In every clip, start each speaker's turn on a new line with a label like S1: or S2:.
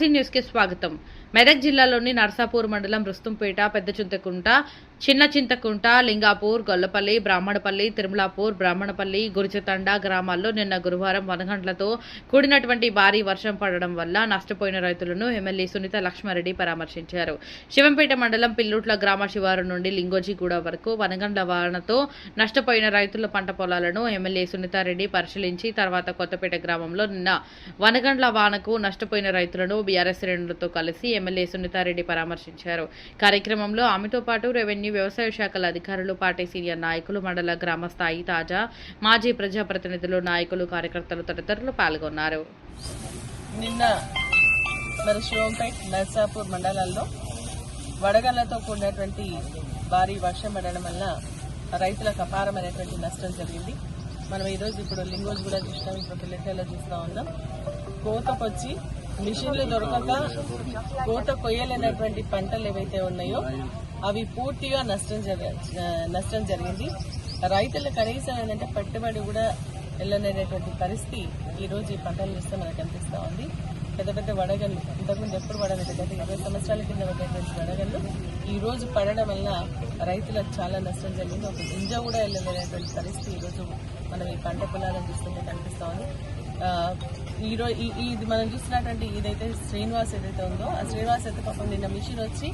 S1: RC news కి స్వాగతం మెదక్ జిల్లాలోని నర్సాపూర్ మండలం రుస్తుంపేట పెద్ద చింతకుంట చిన్న చింతకుంట లింగాపూర్ గొల్లపల్లి బ్రాహ్మణపల్లి తిరుమలాపూర్ బ్రాహ్మణపల్లి గురిచతండ గ్రామాల్లో నిన్న గురువారం వనగంటలతో కూడినటువంటి భారీ వర్షం పడడం వల్ల నష్టపోయిన రైతులను ఎమ్మెల్యే సునీత లక్ష్మారెడ్డి పరామర్శించారు. శివంపేట మండలం పిల్లుట్ల గ్రామ శివారు నుండి లింగోజిగూడ వరకు వనగండ్ల వానతో నష్టపోయిన రైతుల పంట పొలాలను ఎమ్మెల్యే సునీతారెడ్డి పరిశీలించి తర్వాత కొత్తపేట గ్రామంలో నిన్న వనగండ్ల వానకు నష్టపోయిన రైతులను బీఆర్ఎస్ శ్రేణులతో కలిసి ఎమ్మెల్యే సునీతారెడ్డి పరామర్శించారు. కార్యక్రమంలో ఆమెతో పాటు రెవెన్యూ వ్యవసాయ శాఖల అధికారులు పార్టీ సీనియర్ నాయకులు మండల గ్రామ స్థాయి తాజా మాజీ ప్రజాప్రతినిధులు నాయకులు కార్యకర్తలు తదితరులు పాల్గొన్నారు.
S2: నిన్న మరి శివంపేట్ నర్సాపూర్ మండలాల్లో వడగళ్ళతో కూడినటువంటి భారీ వర్షం పడడం వల్ల రైతులకు అపారమైనటువంటి నష్టం జరిగింది. మనం ఈరోజు ఇప్పుడు లింగోజ్ కూడా చూస్తాం ఇప్పుడు పిల్లకాయలో చూస్తూ ఉన్నాం. కోతకొచ్చి మిషన్లు దొరకక కోట కొయ్యలేనటువంటి పంటలు ఏవైతే ఉన్నాయో అవి పూర్తిగా నష్టం నష్టం జరిగింది. రైతులు కనీసం ఏంటంటే పెట్టుబడి కూడా వెళ్ళలేనటువంటి పరిస్థితి ఈరోజు ఈ పంటలు చూస్తే మనకు అనిపిస్తూ ఉంది. పెద్ద పెద్ద వడగళ్ళు ఇంతకుముందు ఎప్పుడు వడగలు గత ఇరవై సంవత్సరాల కింద పడినటువంటి వడగళ్ళు. ఈ రోజు పడడం వల్ల రైతులకు చాలా నష్టం జరిగింది. ఒక గింజ కూడా వెళ్ళలేనటువంటి పరిస్థితి ఈరోజు మనం ఈ పంట పొలాలను చూస్తుంటే కనిపిస్తూ ఉంది. ఈరోజు ఈ ఇది మనం చూస్తున్నటువంటి ఇదైతే శ్రీనివాస్ ఏదైతే ఉందో ఆ శ్రీనివాస్ అయితే పాపం నిన్న మిషన్ వచ్చి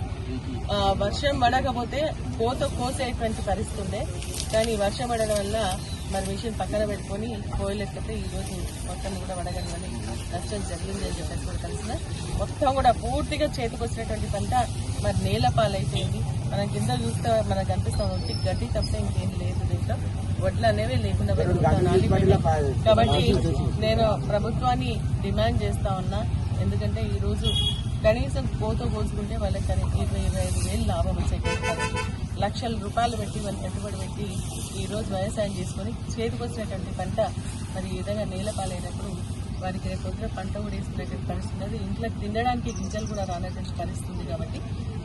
S2: వర్షం పడకపోతే కోత కోసేటువంటి పరిస్థితి ఉండే. కానీ వర్షం పడడం వల్ల మరి మిషన్ పక్కన పెట్టుకొని కోయలేకపోతే ఈ రోజు మొత్తం కూడా పడగలమని నష్టం జరిగింది అని చెప్పేసి కూడా కలిసిన మొత్తం కూడా పూర్తిగా చేతికి వచ్చినటువంటి పంట మరి నేల పాలైపోయింది. మనం కింద చూస్తే మనకు అనిపిస్తాం ఒట్టి గడ్డి తప్ప ఇంకేం లేదు దీంట్లో. వడ్లు అనేవి లేకుండా. కాబట్టి నేను ప్రభుత్వాన్ని డిమాండ్ చేస్తా ఉన్నా. ఎందుకంటే ఈ రోజు కనీసం కోత కోసుకుంటే వాళ్ళకి ఇరవై ఇరవై ఐదు వేలు లాభం వచ్చే లక్షల రూపాయలు పెట్టి వాళ్ళు పెట్టుబడి పెట్టి ఈ రోజు వ్యవసాయం చేసుకొని చేతికి వచ్చినటువంటి పంట మరి ఈ విధంగా నేల పాలైనప్పుడు వారికి రేపు పొద్దున పంట కూడా వేసుకునేటువంటి పరిస్థితి ఉన్నది. ఇంట్లోకి తినడానికి గింజలు కూడా రానటువంటి పరిస్థితి ఉంది కాబట్టి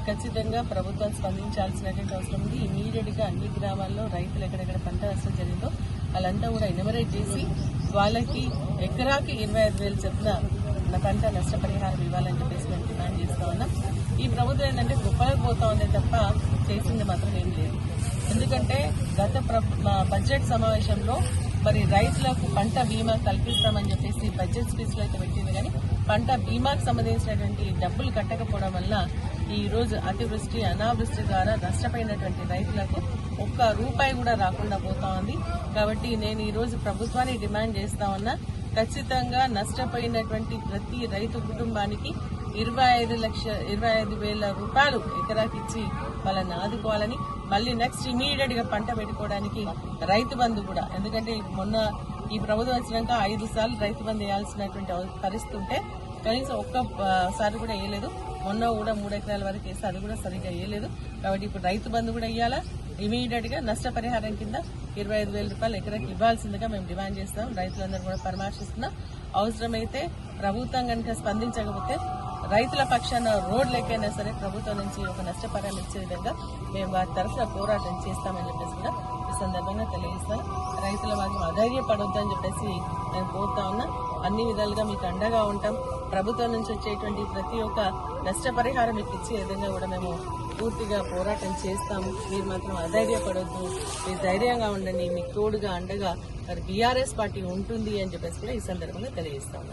S2: ఖచ్చితంగా ప్రభుత్వం స్పందించాల్సినటువంటి అవసరం ఉంది. ఇమీడియట్గా అన్ని గ్రామాల్లో రైతులు ఎక్కడెక్కడ పంట నష్టం జరిగిందో వాళ్ళంతా కూడా ఎనమరేట్ చేసి వాళ్ళకి ఎకరాకి ఇరవై ఐదు వేలు చొప్పున పంట నష్టపరిహారం ఇవ్వాలని చెప్పేసి మేము డిమాండ్ చేస్తా ఉన్నాం. ఈ ప్రభుత్వం ఏంటంటే గొప్పలకు పోతా ఉంది తప్ప చేసింది మాత్రం ఏం లేదు. ఎందుకంటే గత ప్ర- మా బడ్జెట్ సమావేశంలో మరి రైతులకు పంట బీమా కల్పిస్తామని చెప్పేసి బడ్జెట్ స్పీచ్లో అయితే పెట్టింది కానీ పంట బీమాకు సంబంధించినటువంటి డబ్బులు కట్టకపోవడం వల్ల ఈ రోజు అతివృష్టి అనావృష్టి ద్వారా నష్టపోయినటువంటి రైతులకు ఒక్క రూపాయి కూడా రాకుండా పోతా ఉంది. కాబట్టి నేను ఈ రోజు ప్రభుత్వాన్ని డిమాండ్ చేస్తా ఉన్నా ఖచ్చితంగా నష్టపోయినటువంటి ప్రతి రైతు కుటుంబానికి ఇరవై ఐదు లక్ష ఇరవై ఐదు వేల రూపాయలు ఎకరాకి ఇచ్చి వాళ్ళని ఆదుకోవాలని మళ్ళీ నెక్స్ట్ ఇమీడియట్గా పంట పెట్టుకోవడానికి రైతు బంధు కూడా. ఎందుకంటే మొన్న ఈ ప్రభుత్వం వచ్చినాక ఐదు సార్లు రైతు బంధు వేయాల్సినటువంటి పరిస్థితి ఉంటే కనీసం ఒక్క కూడా వేయలేదు. మొన్న కూడా మూడు ఎకరాల వరకు వేస్తే అది కూడా సరిగ్గా వేయలేదు. కాబట్టి ఇప్పుడు రైతు బంధు కూడా ఇవ్వాలా ఇమీడియట్గా నష్టపరిహారం కింద ఇరవై ఐదు వేల రూపాయలు ఎకరాకి ఇవ్వాల్సిందిగా మేము డిమాండ్ చేస్తాం రైతులందరూ కూడా పరామర్శిస్తున్నాం. అవసరమైతే ప్రభుత్వం కనుక స్పందించకపోతే రైతుల పక్షాన రోడ్లెక్కైనా సరే ప్రభుత్వం నుంచి ఒక నష్టపరిహారం ఇచ్చే విధంగా మేము వారి తరఫున పోరాటం చేస్తామని చెప్పేసి కూడా ఈ సందర్భంగా తెలియజేస్తాను రైతుల మాత్రం అధైర్యపడొద్దని చెప్పేసి నేను కోరుతా ఉన్నా. అన్ని విధాలుగా మీకు అండగా ఉంటాం. ప్రభుత్వం నుంచి వచ్చేటువంటి ప్రతి ఒక్క నష్టపరిహారం మీకు ఇచ్చే విధంగా కూడా మేము పూర్తిగా పోరాటం చేస్తాము. మీరు మాత్రం అధైర్యపడొద్దు. మీరు ధైర్యంగా ఉండండి. మీకు తోడుగా అండగా మరి బీఆర్ఎస్ పార్టీ ఉంటుంది అని చెప్పేసి కూడా ఈ సందర్భంగా తెలియజేస్తాం